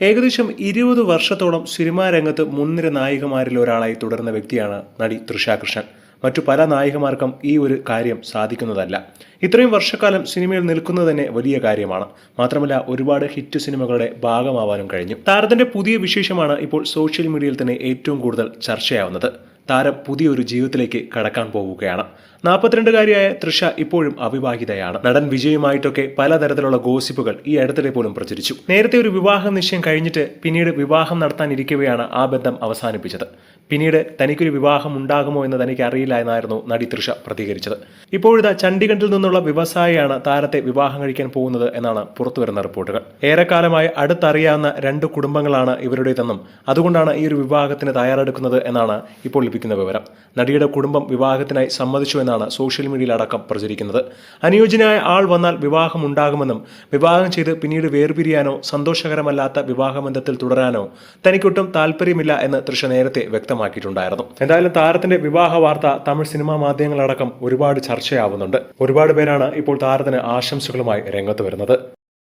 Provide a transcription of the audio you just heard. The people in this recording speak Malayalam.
ഏകദേശം ഇരുപത് വർഷത്തോളം സിനിമാ രംഗത്ത് മുൻനിര നായികമാരിൽ ഒരാളായി തുടർന്ന വ്യക്തിയാണ് നടി തൃഷാകൃഷ്ണൻ മറ്റു പല നായികമാർക്കും ഈ ഒരു കാര്യം സാധിക്കുന്നതല്ല. ഇത്രയും വർഷക്കാലം സിനിമയിൽ നിൽക്കുന്നത് തന്നെ വലിയ കാര്യമാണ്. മാത്രമല്ല ഒരുപാട് ഹിറ്റ് സിനിമകളുടെ ഭാഗമാവാനും കഴിഞ്ഞു. താരത്തിന്റെ പുതിയ വിശേഷമാണ് ഇപ്പോൾ സോഷ്യൽ മീഡിയയിൽ തന്നെ ഏറ്റവും കൂടുതൽ ചർച്ചയാവുന്നത്. താരം പുതിയൊരു ജീവിതത്തിലേക്ക് കടക്കാൻ പോവുകയാണ്. നാൽപ്പത്തിരണ്ടുകാരിയായ തൃഷ ഇപ്പോഴും അവിവാഹിതയാണ്. നടൻ വിജയുമായിട്ടൊക്കെ പലതരത്തിലുള്ള ഗോസിപ്പുകൾ ഈ അടുത്തിടെ പോലും പ്രചരിച്ചു. നേരത്തെ ഒരു വിവാഹ നിശ്ചയം കഴിഞ്ഞിട്ട് പിന്നീട് വിവാഹം നടത്താനിരിക്കവെയാണ് ആ ബന്ധം അവസാനിപ്പിച്ചത്. പിന്നീട് തനിക്കൊരു വിവാഹം ഉണ്ടാകുമോ എന്ന് തനിക്ക് അറിയില്ല എന്നായിരുന്നു നടി തൃഷ പ്രതികരിച്ചത്. ഇപ്പോഴിതാ ചണ്ഡീഗഡിൽ നിന്നുള്ള വ്യവസായിയാണ് താരത്തെ വിവാഹം കഴിക്കാൻ പോകുന്നത് എന്നാണ് പുറത്തുവരുന്ന റിപ്പോർട്ടുകൾ. ഏറെക്കാലമായി അടുത്തറിയാവുന്ന രണ്ട് കുടുംബങ്ങളാണ് ഇവരുടേതെന്നും അതുകൊണ്ടാണ് ഈ ഒരു വിവാഹത്തിന് തയ്യാറെടുക്കുന്നത് എന്നാണ് ഇപ്പോൾ ലഭിക്കുന്ന വിവരം. നടിയുടെ കുടുംബം വിവാഹത്തിനായി സമ്മതിച്ചു എന്നാണ് സോഷ്യൽ മീഡിയയിൽ അടക്കം പ്രചരിക്കുന്നത്. അനുയോജ്യനായ ആൾ വന്നാൽ വിവാഹം ഉണ്ടാകുമെന്നും വിവാഹം ചെയ്ത് പിന്നീട് വേർപിരിയാനോ സന്തോഷകരമല്ലാത്ത വിവാഹബന്ധത്തിൽ തുടരാനോ തനിക്കൊട്ടും താല്പര്യമില്ല എന്ന് തൃഷ നേരത്തെ വ്യക്തമാക്കിയിട്ടുണ്ടായിരുന്നു. എന്തായാലും താരത്തിന്റെ വിവാഹ വാർത്ത തമിഴ് സിനിമാ മാധ്യമങ്ങളടക്കം ഒരുപാട് ചർച്ചയാവുന്നുണ്ട്. ഒരുപാട് പേരാണ് ഇപ്പോൾ താരത്തിന് ആശംസകളുമായി രംഗത്ത് വരുന്നത്.